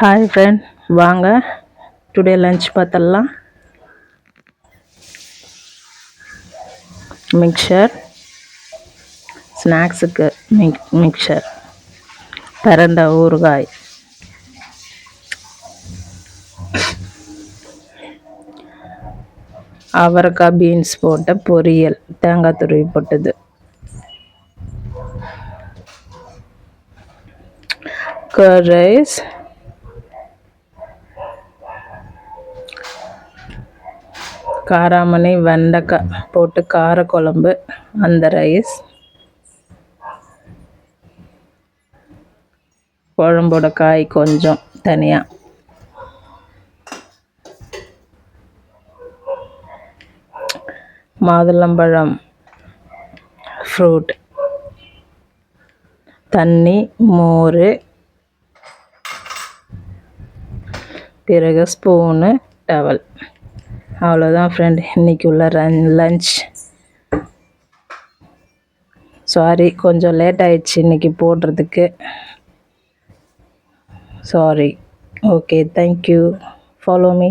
Hi friend வாங்க. Today lunch பார்த்தலாம் mixture ஸ்நாக்ஸுக்கு மிக் மிக்சர் பரண்ட ஊறுகாய். அவரைக்காய் பீன்ஸ் போட்ட பொரியல். தேங்காய் துருவி போட்டது. கர் ரைஸ் காராமணி வெண்டைக்காய் போட்டு காரக்குழம்பு அந்த ரைஸ். குழம்போட காய் கொஞ்சம் தனியாக மாதுளம்பழம் ஃப்ரூட் தண்ணி மோர். பிறகு ஸ்பூனு டவல் அவ்வளோதான் ஃப்ரெண்ட் இன்றைக்கி உள்ள ரன் லஞ்ச் சாரி கொஞ்சம் லேட் ஆயிடுச்சு இன்றைக்கி போடுறதுக்கு. Sorry okay thank you follow me